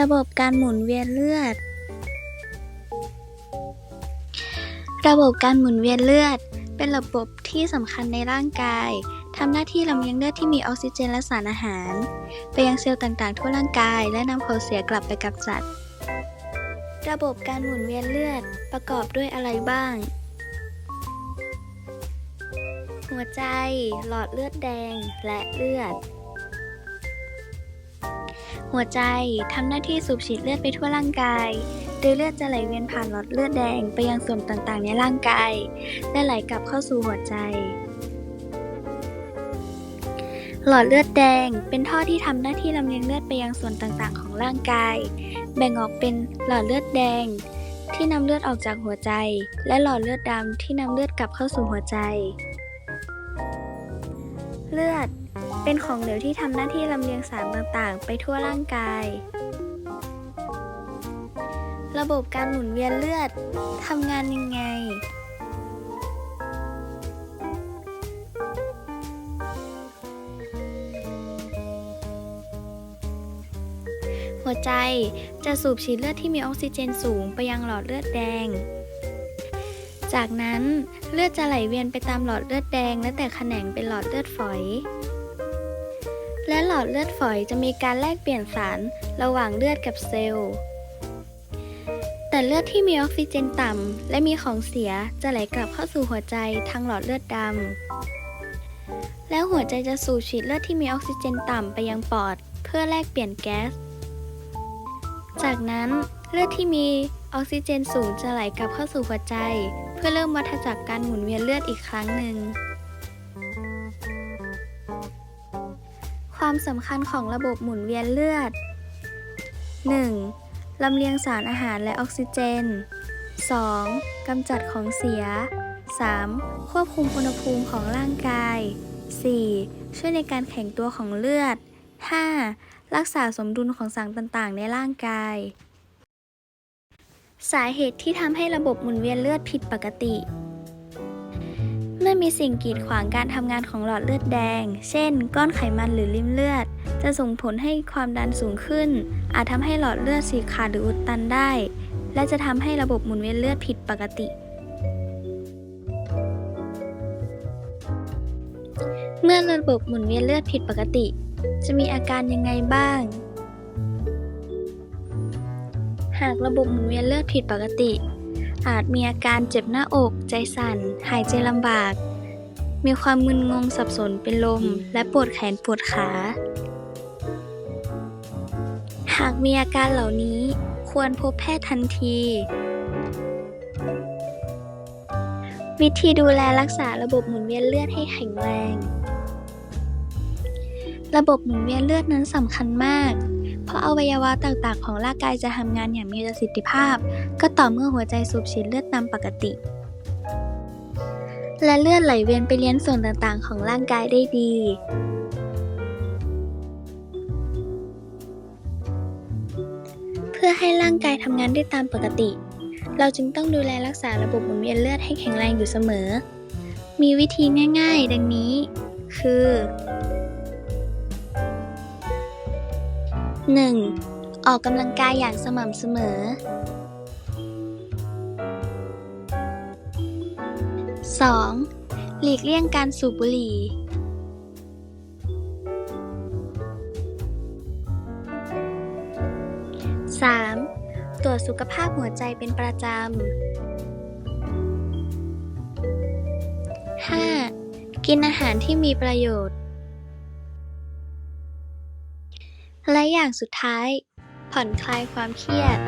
ระบบการหมุนเวียนเลือด ระบบการหมุนเวียนเลือด เป็นระบบที่สำคัญในร่างกายทำหน้าที่ลำเลียงเลือดที่มีออกซิเจนและสารอาหาร ไปยังเซลล์ต่างๆ ทั่วร่างกาย และนำของเสียกลับไปกับสัตว์ ระบบการหมุนเวียนเลือดประกอบด้วยอะไรบ้าง หัวใจ หลอดเลือดแดงและเลือด หัวใจทำหน้าที่สูบฉีดเลือดไปทั่วร่างกายโดยเลือดจะไหลเวียนผ่านหลอดเลือดแดงไปยังส่วนต่างๆ ในร่างกาย และไหลกลับเข้าสู่หัวใจ หลอดเลือดแดงเป็นท่อที่ทำหน้าที่ลำเลียงเลือดไปยังส่วนต่างๆ ของร่างกาย แบ่งออกเป็นหลอดเลือดแดง ที่นำเลือดออกจากหัวใจ และหลอดเลือดดำที่นำเลือดกลับเข้าสู่หัวใจ เลือด เป็นของเหลวที่ทำหน้าที่ลำเลียงสารต่างๆ ไปทั่วร่างกาย ระบบการหมุนเวียนเลือดทำงานยังไง หัวใจจะสูบฉีดเลือดที่มีออกซิเจนสูงไปยังหลอดเลือดแดง จากนั้นเลือดจะไหลเวียนไปตามหลอดเลือดแดง และแต่แขนงเป็นหลอดเลือดฝอย และหลอดเลือดฝอยจะมีการแลกเปลี่ยนสารระหว่างเลือดกับเซลล์ แต่เลือดที่มีออกซิเจนต่ำและมีของเสียจะไหลกลับเข้าสู่หัวใจทางหลอดเลือดดำ แล้วหัวใจจะสูบฉีดเลือดที่มีออกซิเจนต่ำไปยังปอด เพื่อแลกเปลี่ยนแก๊ส จากนั้นเลือดที่มีออกซิเจนสูงจะไหลกลับเข้าสู่หัวใจ เพื่อเริ่มวัฏจักรการหมุนเวียนเลือดอีกครั้งหนึ่ง ความสำคัญของระบบหมุนเวียนเลือด 1. ลำเลียงสารอาหารและออกซิเจน 2. กำจัดของเสีย 3. ควบคุมอุณหภูมิของร่างกาย 4. ช่วยในการแข็งตัวของเลือด 5. รักษาสมดุลของสารต่างๆ ในร่างกาย สาเหตุที่ทำให้ระบบหมุนเวียนเลือดผิดปกติ เมื่อมีสิ่งกีดขวางการทำงานของหลอดเลือดแดง เช่น ก้อนไขมันหรือริ่มเลือด จะส่งผลให้ความดันสูงขึ้น อาจทำให้หลอดเลือดฉีขาดหรืออุดตันได้ และจะทำให้ระบบหมุนเวียนเลือดผิดปกติ เมื่อระบบหมุนเวียนเลือดผิดปกติ จะมีอาการยังไงบ้าง หากระบบหมุนเวียนเลือดผิดปกติ อาจมีอาการเจ็บหน้าอก ใจสั่น หายใจลำบาก มีความมึนงงสับสนเป็นลม และปวดแขนปวดขา หากมีอาการเหล่านี้ควรพบแพทย์ทันที วิธีดูแลรักษาระบบหมุนเวียนเลือดให้แข็งแรง ระบบหมุนเวียนเลือดนั้นสำคัญมากเพ ราะอวัยวะต่างๆ ของร่างกายจะทำงานอย่างมีประสิทธิภาพ ก็ต่อเมื่อหัวใจสูบฉีดเลือดตามปกติ และเลือดไหลเวียนไปเลี้ยงส่วนต่างๆ ของร่างกายได้ดี เพื่อให้ร่างกายทำงานได้ตามปกติ เราจึงต้องดูแลรักษาระบบหมุนเวียนเลือดให้แข็งแรงอยู่เสมอ มีวิธีง่าย ๆ ดังนี้ คือ 1. ออกกำลังกายอย่างสม่ำเสมอ 2. หลีกเลี่ยงการสูบบุหรี่ 3. ตรวจสุขภาพหัวใจเป็นประจำ 5. กินอาหารที่มีประโยชน์ และอย่างสุดท้าย ผ่อนคลายความเครียด